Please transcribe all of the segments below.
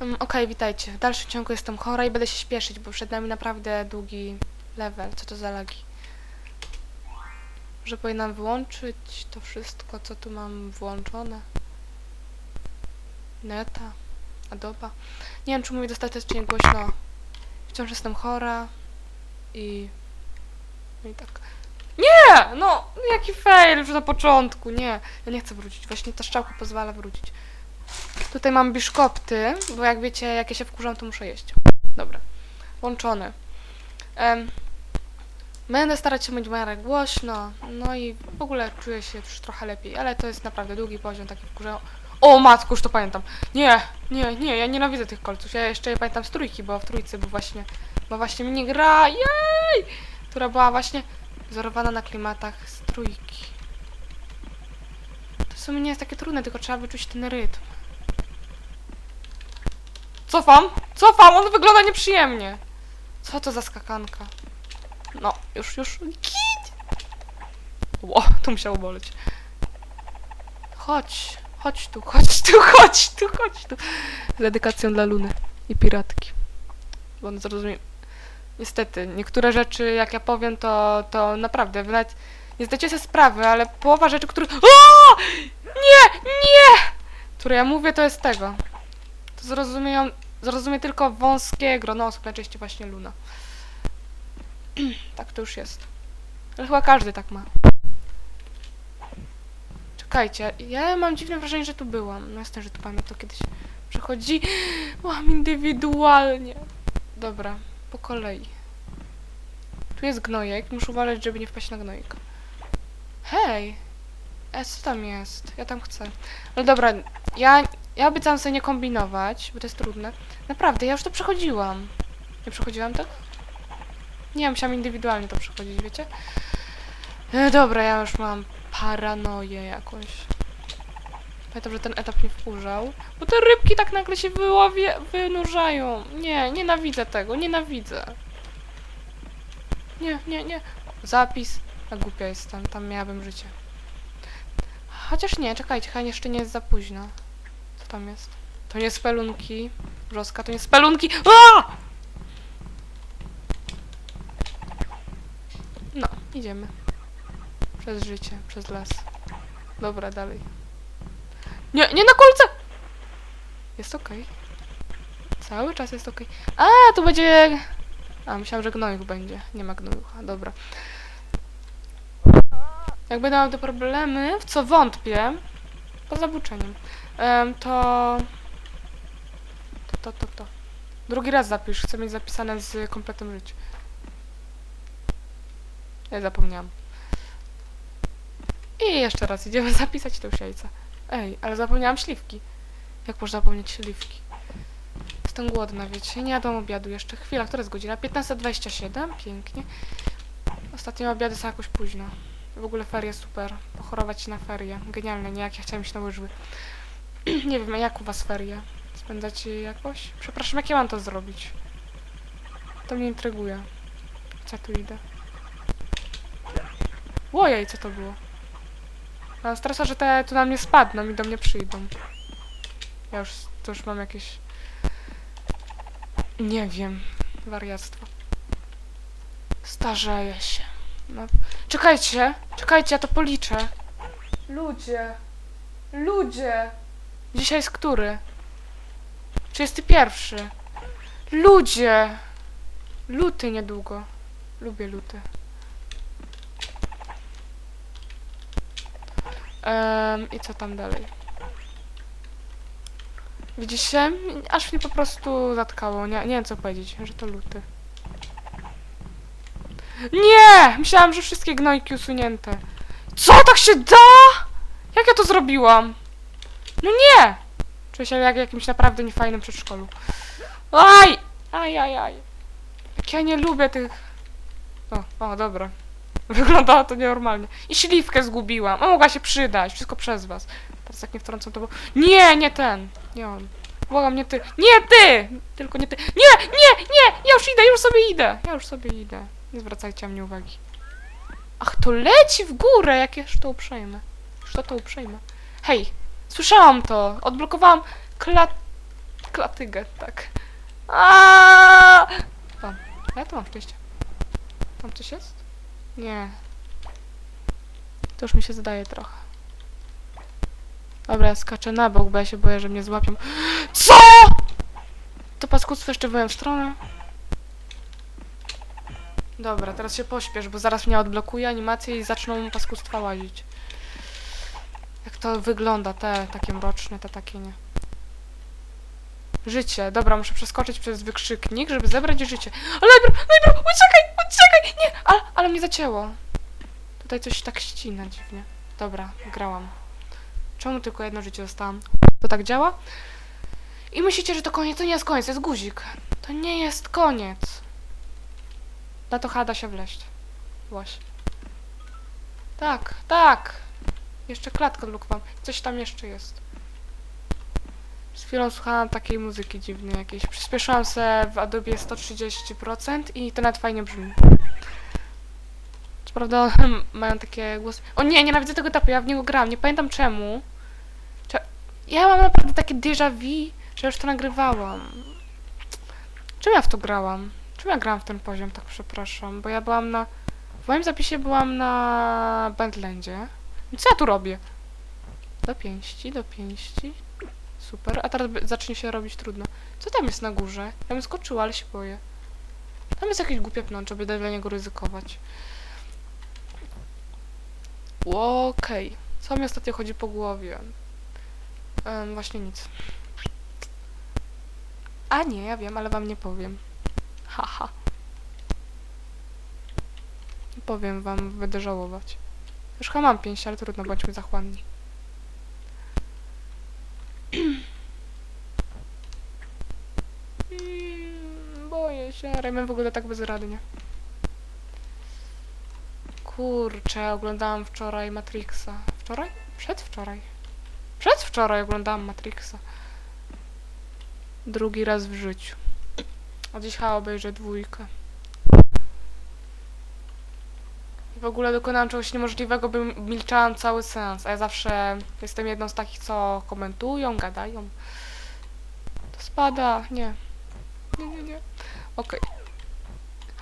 Um, Okej, witajcie. W dalszym ciągu jestem chora i będę się śpieszyć, bo przed nami naprawdę długi level. Co to za lagi? Że powinnam wyłączyć to wszystko, co tu mam włączone. Neta, Adoba. Nie wiem, czy mówię dostatecznie głośno. Wciąż jestem chora i... No i tak. Nie! No, jaki fail już na początku, nie. Ja nie chcę wrócić. Właśnie ta szczałka pozwala wrócić. Tutaj mam biszkopty, bo jak wiecie, jak ja się wkurzam, to muszę jeść. Dobra. Łączone. Em, będę starać się mówić w miarę głośno, no i w ogóle czuję się już trochę lepiej, ale to jest naprawdę długi poziom, taki wkurzał. O matko, już to pamiętam. Nie, nie, nie, ja nienawidzę tych kolców. Ja jeszcze je pamiętam z trójki, bo w trójce był właśnie, bo właśnie mnie gra, jej! Która była właśnie wzorowana na klimatach z trójki. To w sumie nie jest takie trudne, tylko trzeba wyczuć ten rytm. Cofam! Cofam! On wygląda nieprzyjemnie. Co to za skakanka? No, już, już. Git! Ło, to musiało boleć. Chodź, chodź tu, chodź tu, chodź tu, chodź tu. Z dedykacją dla Luny i piratki. Bo on zrozumie. Niestety, niektóre rzeczy, jak ja powiem, to, to naprawdę, wy nawet nie zdajecie sobie sprawy, ale połowa rzeczy, które... O! Nie! Nie! Które ja mówię, to jest tego. To zrozumieją, zrozumie tylko wąskie grono osób, najczęściej właśnie Luna. tak to już jest. Ale chyba każdy tak ma. Czekajcie, ja mam dziwne wrażenie, że tu byłam. No jasne, że tu pamiętam, kiedyś przechodzi. Mam indywidualnie. Dobra, po kolei. Tu jest gnojek, muszę uważać, żeby nie wpaść na gnojka. Hej! E, co tam jest? Ja tam chcę. No dobra, ja, ja obiecałam sobie nie kombinować, bo to jest trudne. Naprawdę, ja już to przechodziłam. Nie przechodziłam tak? Nie, musiałam indywidualnie to przechodzić, wiecie? E, dobra, ja już mam paranoję jakąś. Pamiętam, że ten etap mnie wkurzał. Bo te rybki tak nagle się wyłowie, wynurzają. Nie, nienawidzę tego, nienawidzę. Nie, nie, nie. Zapis. A głupia jestem, tam miałabym życie. Chociaż nie, czekajcie, chyba jeszcze nie jest za późno. Tam jest? To nie spelunki. Brzoska, to nie spelunki. A! No, idziemy. Przez życie, przez las. Dobra, dalej. Nie, nie na kolce! Jest okej. Cały czas jest okej. A, tu będzie... A, myślałam, że gnojuk będzie. Nie ma gnojucha, dobra. Jak będę miał te problemy, w co wątpię, poza buczeniem, em, to... To, to, to, to. Drugi raz zapisz, chcę mieć zapisane z kompletem życia. Ja zapomniałam. I jeszcze raz idziemy zapisać już jajca. Ej, ale zapomniałam śliwki. Jak można zapomnieć śliwki? Jestem głodna, wiecie. Nie jadłam obiadu jeszcze. Chwila, która jest godzina? 15.27? Pięknie. Ostatnie obiady są jakoś późno. W ogóle ferie super. Pochorować na ferie. Genialne, nie jak ja chciałam iść na łyżwy. nie wiem, jak u was ferie? Spędzacie je jakoś? Przepraszam, jak ja mam to zrobić? To mnie intryguje. Co tu idę? Ojej, co to było? Mam stresa, że te tu na mnie spadną i do mnie przyjdą. Ja już, to już mam jakieś... Nie wiem. Wariactwo. Starzeję się. No. Czekajcie, czekajcie, ja to policzę. Ludzie. Ludzie. Dzisiaj jest który? 31. Ludzie. Luty niedługo. Lubię luty. Em, I co tam dalej? Widzicie? Aż mnie po prostu zatkało. Nie, nie wiem co powiedzieć, że to luty. Nie! Myślałam, że wszystkie gnojki usunięte. Co? Tak się da? Jak ja to zrobiłam? No nie! Czuję się jak jakimś naprawdę niefajnym przedszkolu. Aj! Aj, aj, aj. Jak ja nie lubię tych... O, o, dobra. Wyglądało to nienormalnie. I śliwkę zgubiłam. A mogła się przydać. Wszystko przez was. Teraz jak nie wtrącą to bo... Nie, nie ten. Nie on. Błagam, nie ty. Nie ty! Tylko nie ty. Nie, nie, nie! Ja już idę, już sobie idę. Ja już sobie idę. Nie zwracajcie mnie uwagi. Ach, to leci w górę. Jakież to uprzejme. Już to to. Hej, słyszałam to. Odblokowałam klat... Klatygę, tak. Aaaa! Tam. Ja tu mam szczęście. Tam coś jest? Nie. To już mi się zdaje trochę. Dobra, ja skaczę na bok, bo ja się boję, że mnie złapią. CO?! To paskudztwo jeszcze w moją stronę. Dobra, teraz się pośpiesz, bo zaraz mnie odblokuje animację i zaczną paskudztwa łazić. Jak to wygląda, te takie mroczne, te takie nie. Życie. Dobra, muszę przeskoczyć przez wykrzyknik, żeby zebrać życie. Ale najpierw, najpierw, uciekaj, uciekaj! Nie, ale, ale mnie zacięło. Tutaj coś tak ścina dziwnie. Dobra, grałam. Czemu tylko jedno życie dostałam? To tak działa? I myślicie, że to koniec? To nie jest koniec, to jest guzik. To nie jest koniec. Na to Hada się wleść. Właśnie. Tak, tak. Jeszcze klatkę odblokowałam. Coś tam jeszcze jest. Z chwilą słuchałam takiej muzyki dziwnej jakiejś. Przyspieszyłam se w Adobe 130% i to nawet fajnie brzmi. Co prawda mają takie głosy... O nie, nienawidzę tego etapu, ja w niego grałam, nie pamiętam czemu. Cze... Ja mam naprawdę takie déjà vu, że już to nagrywałam. Czym ja w to grałam? Czym ja grałam w ten poziom, tak przepraszam? Bo ja byłam na... W moim zapisie byłam na Bandlandzie. Co ja tu robię? Do pięści, do pięści. Super. A teraz by- zacznie się robić trudno. Co tam jest na górze? Ja bym skoczyła, ale się boję. Tam jest jakieś głupie pnącze, będę dla niego ryzykować. Okej. Co mi ostatnio chodzi po głowie? Em, właśnie nic. A nie, ja wiem, ale wam nie powiem. Haha. Powiem wam, będę żałować. Już chyba mam pięść, ale trudno, bądźmy zachłanni. Mm, Boję się, Rayman w ogóle tak bezradnie. Kurczę, oglądałam wczoraj Matrixa. Wczoraj? Przedwczoraj. Przedwczoraj oglądałam Matrixa. Drugi raz w życiu. A dziś chyba obejrzę dwójkę. I w ogóle dokonałam czegoś niemożliwego, by milczałam cały sens. A ja zawsze jestem jedną z takich, co komentują, gadają. To spada. Nie. Nie, nie, nie. Okej.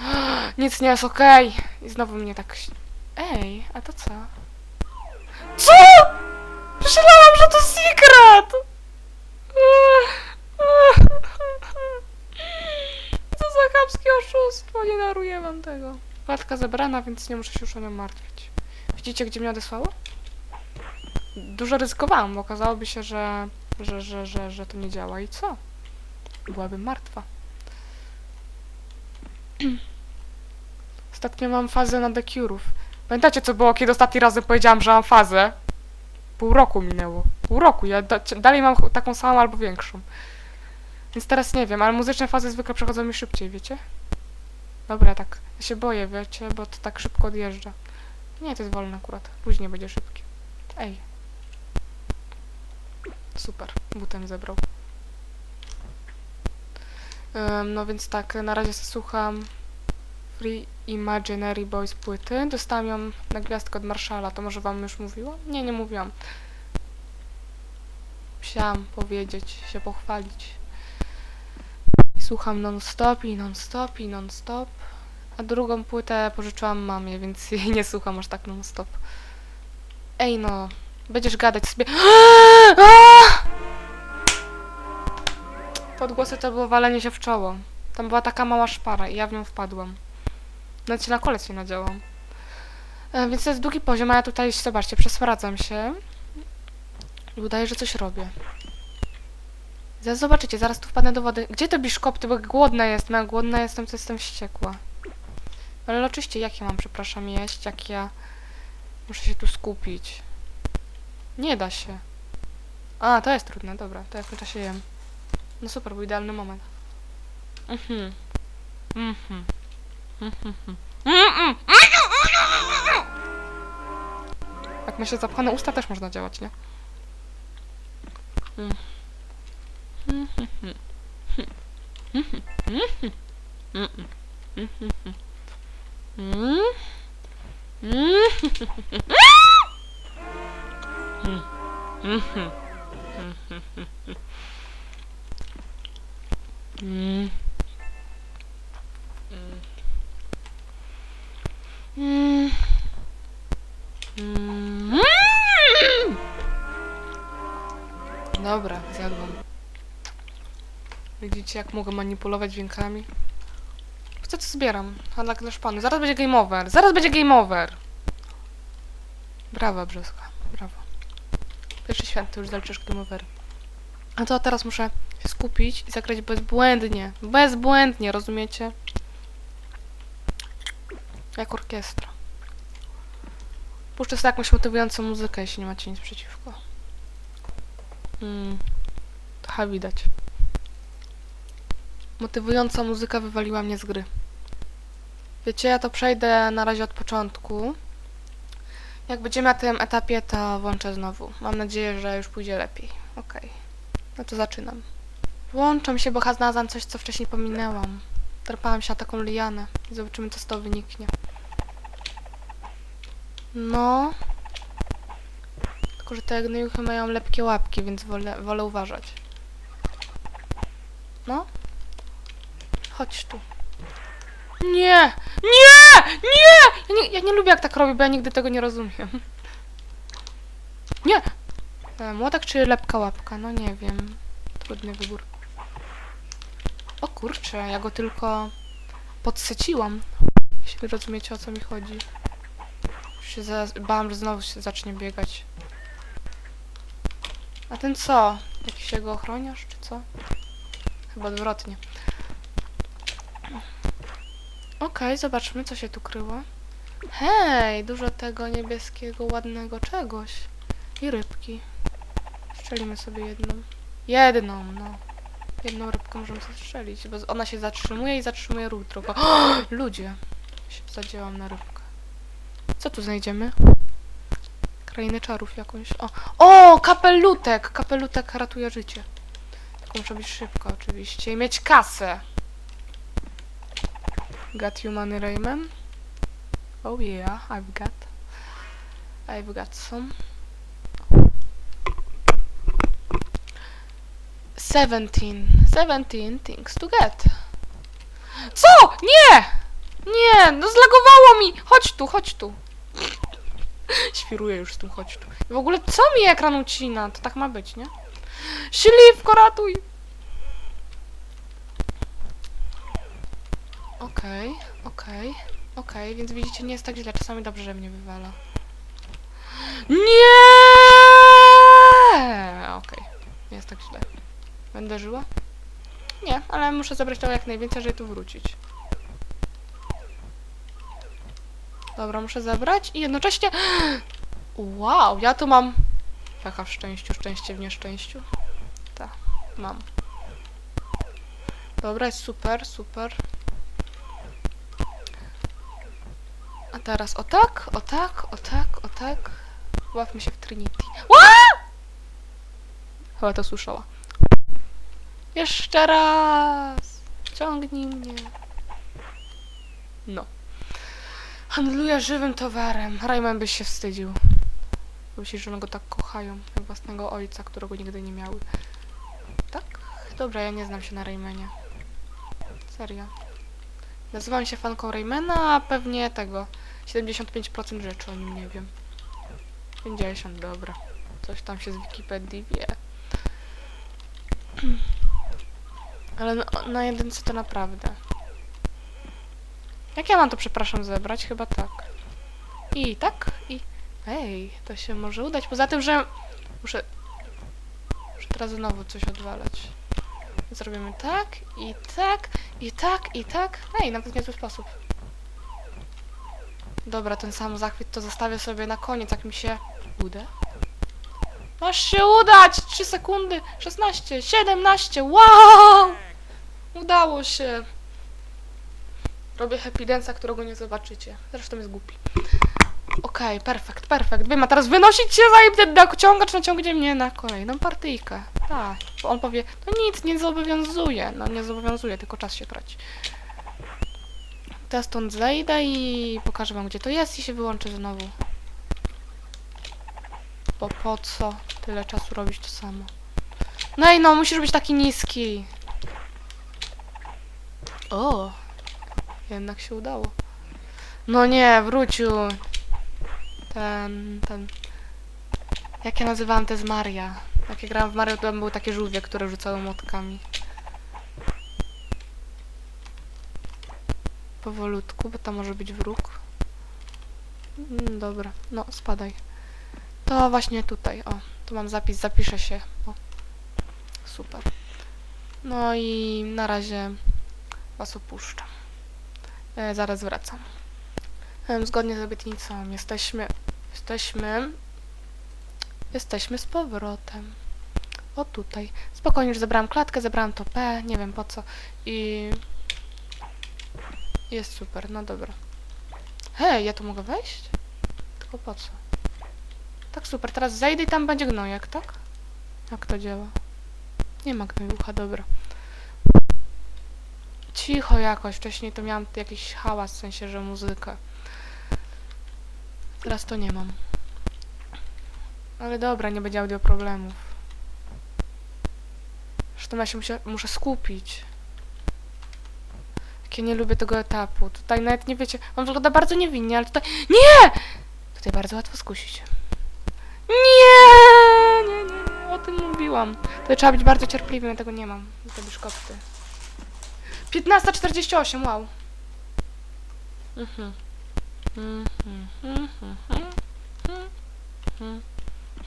Nic nie jest okej. I znowu mnie tak... Ej, a to co? CO?! Myślałam, że to secret! Co za chamskie nie daruję wam tego. Klatka zebrana, więc nie muszę się już o nią martwić. Widzicie, gdzie mnie odesłało? Dużo ryzykowałam, bo okazałoby się, że, że, że, że, że to nie działa i co? Byłabym martwa. Ostatnio mam fazę na dekurów. Pamiętacie, co było, kiedy ostatni razem powiedziałam, że mam fazę? Pół roku minęło. Pół roku. Ja da dalej mam taką samą albo większą. Więc teraz nie wiem, ale muzyczne fazy zwykle przechodzą mi szybciej, wiecie? Dobra, tak. Ja się boję, wiecie, bo to tak szybko odjeżdża. Nie, to jest wolne akurat. Później będzie szybkie. Ej. Super. Butem zebrał. Em, no więc tak, na razie słucham Free Imaginary Boys płyty. Dostałam ją na gwiazdkę od Marszala, to może wam już mówiłam? Nie, nie mówiłam. Chciałam powiedzieć, się pochwalić. Słucham non-stop i non-stop i non-stop. A drugą płytę pożyczyłam mamie, więc jej nie słucham aż tak non-stop. Ej no, będziesz gadać sobie. Te odgłosy to było walenie się w czoło. Tam była taka mała szpara i ja w nią wpadłam. Nawet się na kolec nie nadziałam. E, więc to jest długi poziom, a ja tutaj, zobaczcie, przespradzam się. I udaję, że coś robię. Zaraz zobaczycie, zaraz tu wpadnę do wody. Gdzie to biszkopty, bo głodna jestem, jak głodna jestem, to jestem wściekła. Ale oczywiście, jak ja mam, przepraszam, jeść, jak ja muszę się tu skupić. Nie da się. A, to jest trudne, dobra, to ja w tym czasie jem. No super, był idealny moment. Mhm. Mhm. Mhm. Mhm. Jak ma się zapchane usta, też można działać, nie? Mhm. Mhm. Widzicie, jak mogę manipulować dźwiękami? Co to zbieram? Handlak dla szpany. Zaraz będzie game over. Zaraz będzie game over. Brawa, Brzoska. Brawo. Pierwszy świat to już zaliczysz game over. A to teraz muszę się skupić i zagrać bezbłędnie. Bezbłędnie, rozumiecie? Jak orkiestra. Puszczę sobie jakąś motywującą muzykę, jeśli nie macie nic przeciwko. Mm. Trochę widać. Motywująca muzyka wywaliła mnie z gry. Wiecie, ja to przejdę na razie od początku. Jak będziemy na tym etapie, to włączę znowu. Mam nadzieję, że już pójdzie lepiej. Okej. No to zaczynam. Włączam się, bo znalazłam coś, co wcześniej pominęłam. Drapałam się na taką lianę. Zobaczymy, co z tego wyniknie. No. Tylko, że te gnojuchy mają lepkie łapki, więc wolę, wolę uważać. No. Chodź tu. Nie! Nie! Nie! Ja nie, ja nie lubię jak tak robi, bo ja nigdy tego nie rozumiem. Nie! E, Młotek czy lepka łapka? No nie wiem. Trudny wybór. O kurczę, ja go tylko podsyciłam. Jeśli rozumiecie o co mi chodzi. Już się bałam, że znowu się zacznie biegać. A ten co? Jakiś jego ochroniarz, czy co? Chyba odwrotnie. Okej, zobaczmy, co się tu kryło. Hej, dużo tego niebieskiego, ładnego czegoś. I rybki. Strzelimy sobie jedną. Jedną, no. Jedną rybkę możemy strzelić, bo ona się zatrzymuje i zatrzymuje ruch drogo. Ludzie! Się zadziałam na rybkę. Co tu znajdziemy? Krainę czarów jakąś. O, o kapelutek! Kapelutek ratuje życie. Tylko muszę być szybko oczywiście i mieć kasę. Got you money, Rayman? Oh yeah, I've got. I've got some. Seventeen. Seventeen things to get. Co? Nie! Nie! No zlagowało mi! Chodź tu, chodź tu. Świruję już z tym, chodź tu. W ogóle co mi ekran ucina? To tak ma być, nie? Śliwko, ratuj! Okej, okej, okej, więc widzicie, nie jest tak źle. Czasami dobrze, że mnie wywala. Nie! Okej, nie jest tak źle. Będę żyła? Nie, ale muszę zabrać to jak najwięcej, żeby tu wrócić. Dobra, muszę zabrać i jednocześnie... Wow, ja tu mam... Pecha w szczęściu, szczęście w nieszczęściu. Tak, mam. Dobra, jest super, super. A teraz o tak, o tak, o tak, o tak. Łapmy się w Trinity. Ła! Chyba to słyszała. Jeszcze raz! Ciągnij mnie. No. Handluję żywym towarem. Rayman byś się wstydził. Myślisz, że one go tak kochają, jak własnego ojca, którego nigdy nie miały. Tak? Dobra, ja nie znam się na Raymanie. Serio. Nazywam się fanką Raymana, a pewnie tego. 75% rzeczy o nim nie wiem. 50, dobra. Coś tam się z Wikipedii wie. Ale na, na jedynce to naprawdę. Jak ja mam to, przepraszam, zebrać? Chyba tak. I tak, i... Ej, to się może udać. Poza tym, że... Muszę... Muszę teraz znowu coś odwalać. Zrobimy tak, i tak, i tak, i tak. Ej, nawet niezły sposób. Dobra, ten sam zachwyt to zostawię sobie na koniec, jak mi się uda. Masz się udać! 3 sekundy, 16, 17, wow! Udało się. Robię happy dance'a, którego nie zobaczycie. Zresztą jest głupi. Okej, perfekt, perfekt. Wiem, a teraz wynosić się zanim ten naciągacz naciągnie mnie na kolejną partyjkę. Tak, bo on powie, no nic, nie zobowiązuje. No nie zobowiązuje, tylko czas się traci. Teraz stąd zejdę i pokażę wam, gdzie to jest i się wyłączę znowu. Bo po co tyle czasu robić to samo? No i no, musisz być taki niski. O, jednak się udało. No nie, wrócił. Ten, ten. Jak ja nazywałam to z Maria. Jak ja grałam w Mario, to tam były takie żółwie, które rzucały młotkami. Powolutku, bo tam może być wróg. Mm, dobra, no spadaj. To właśnie tutaj, o. Tu mam zapis, zapiszę się. O. Super. No i na razie was opuszczam. E, zaraz wracam. Em, Zgodnie z obietnicą jesteśmy... Jesteśmy... Jesteśmy z powrotem. O tutaj. Spokojnie, już zebrałam klatkę, zebrałam to P, nie wiem po co. I... Jest super, no dobra. Hej, ja tu mogę wejść? Tylko po co? Tak super, teraz zejdę i tam będzie gnojek, tak? Jak to działa? Nie ma gnojucha, dobra. Cicho jakoś, wcześniej to miałam jakiś hałas, w sensie, że muzykę. Teraz to nie mam. Ale dobra, nie będzie audio problemów. Zresztą ja się musia, muszę skupić. Ja nie lubię tego etapu. Tutaj nawet nie wiecie, on wygląda bardzo niewinnie, ale tutaj... Nie! Tutaj bardzo łatwo skusić. Nie, nie, nie, nie, o tym mówiłam. Tutaj trzeba być bardzo cierpliwym, ja tego nie mam. Te biszkopty. 15.48, wow. Mhm. Mhm, mhm, mhm, mhm,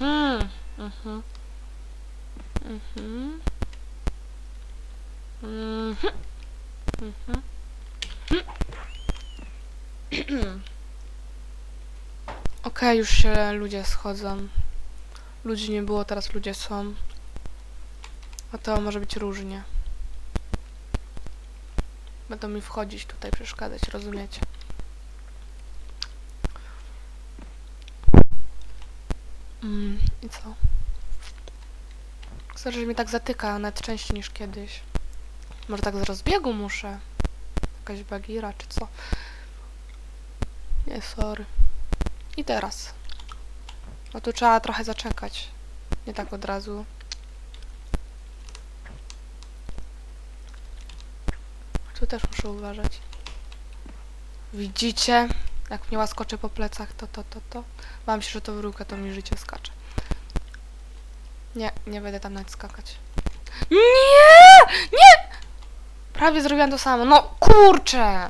mhm, mhm, mhm, mhm, mhm. Okej, już się ludzie schodzą. Ludzi nie było, teraz ludzie są. A to może być różnie. Będą mi wchodzić tutaj, przeszkadzać, rozumiecie? Mm, I co? Sorry, że mnie tak zatyka, nawet częściej niż kiedyś. Może tak z rozbiegu muszę? Jakaś bagira, czy co? Nie, sorry. I teraz. No tu trzeba trochę zaczekać. Nie tak od razu. Tu też muszę uważać. Widzicie? Jak mnie łaskocze po plecach, to, to, to, to. Bałam się, że to wróg, a to mi życie skacze. Nie, nie będę tam nawet skakać. Nie! Nie! Prawie zrobiłam to samo. No kurczę!